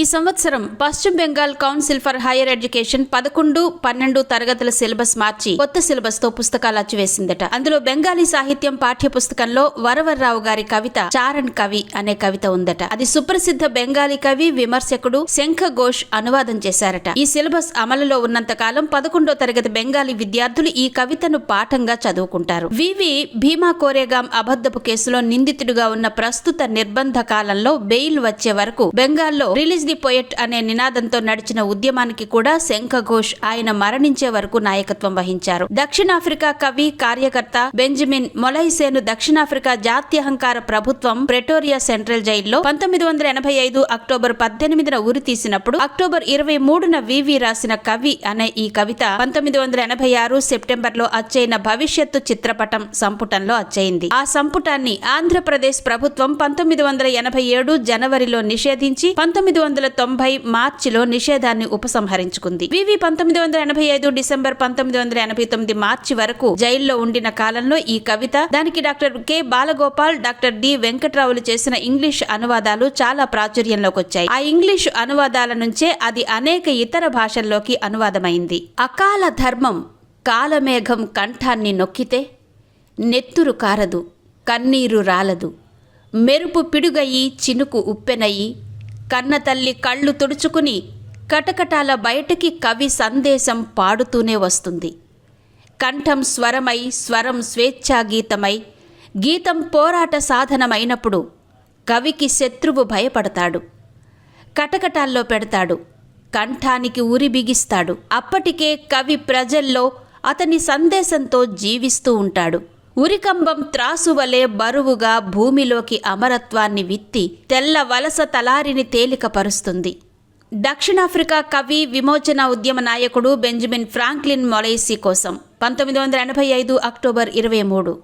ఈ సంవత్సరం పశ్చిమ Bengal council for higher education పదకొండు పన్నెండు తరగతుల సిలబస్ మార్చి కొత్త సిలబస్తో పుస్తకాలు అచ్చివేసిందట. అందులో బెంగాలీ సాహిత్యం పాఠ్య పుస్తకంలో వరవర్రావు గారి కవిత చారణ్ కవి అనే కవిత ఉందట. అది సుప్రసిద్ధ బెంగాలీ కవి విమర్శకుడు శంఖ ఘోష్ అనువాదం చేశారట. ఈ సిలబస్ అమలులో ఉన్నంత కాలం పదకొండో తరగతి బెంగాలీ విద్యార్థులు ఈ కవితను పాఠంగా చదువుకుంటారు. వివి భీమా కోరేగాం అబద్ధపు కేసులో నిందితుడిగా ఉన్న ప్రస్తుత నిర్బంధ కాలంలో బెయిల్ వచ్చే వరకు బెంగాల్లో రిలీజ్ ది పోయట్ అనే నినాదంతో నడిచిన ఉద్యమానికి కూడా శంఖ ఘోష్ ఆయన మరణించే వరకు నాయకత్వం వహించారు. దక్షిణాఫ్రికా కవి కార్యకర్త బెంజమిన్ మొలైసేను దక్షిణాఫ్రికా జాత్యహంకార ప్రభుత్వం ప్రెటోరియా సెంట్రల్ జైల్లో పంతొమ్మిది వందల ఎనభై ఐదు అక్టోబర్ పద్దెనిమిదిన ఉరి తీసినప్పుడు అక్టోబర్ ఇరవై మూడున వివి రాసిన కవి అనే ఈ కవిత పంతొమ్మిది వందల ఎనభై ఆరు సెప్టెంబర్లో అచ్చైన భవిష్యత్తు చిత్రపటం సంపుటంలో అచ్చయింది. ఆ సంపుటాన్ని ఆంధ్రప్రదేశ్ ప్రభుత్వం పంతొమ్మిది వందల ఎనభై ఏడు జనవరిలో నిషేధించి పంతొమ్మిది వందల వందల తొంభై మార్చిలో నిషేధాన్ని ఉపసంహరించుకుంది. వివి పంతొమ్మిది వందల ఎనభై ఐదు డిసెంబర్ పంతొమ్మిది వందల ఎనభై తొమ్మిది మార్చి వరకు జైల్లో ఉండిన కాలంలో ఈ కవిత దానికి doctor K. Balagopal doctor D. వెంకట్రావులు చేసిన ఇంగ్లీష్ అనువాదాలు చాలా ప్రాచుర్యంలోకి వచ్చాయి ఆ ఇంగ్లీష్ అనువాదాల నుంచే అది అనేక ఇతర భాషల్లోకి అనువాదమైంది. అకాల ధర్మం కాలమేఘం కంఠాన్ని నొక్కితే నెత్తురు కారదు కన్నీరు రాలదు. మెరుపు పిడుగయి చినుకు ఉప్పెనయి కన్నతల్లి కళ్ళు తుడుచుకుని కటకటాల బయటికి కవి సందేశం పాడుతూనే వస్తుంది. కంఠం స్వరమై స్వరం స్వేచ్ఛా గీతమై గీతం పోరాట సాధనమైనప్పుడు కవికి శత్రువు భయపడతాడు. కటకటాల్లో పెడతాడు కంఠానికి ఉరి బిగిస్తాడు. అప్పటికే కవి ప్రజల్లో అతని సందేశంతో జీవిస్తూ ఉంటాడు. ఉరికంబం త్రాసు వలె బరువుగా భూమిలోకి అమరత్వాన్ని విత్తి తెల్ల వలస తలారిని తేలికపరుస్తుంది. దక్షిణాఫ్రికా కవి విమోచన ఉద్యమ నాయకుడు బెంజమిన్ ఫ్రాంక్లిన్ మొలైసీ కోసం పంతొమ్మిది వందల ఎనభై ఐదు అక్టోబర్ ఇరవై మూడు.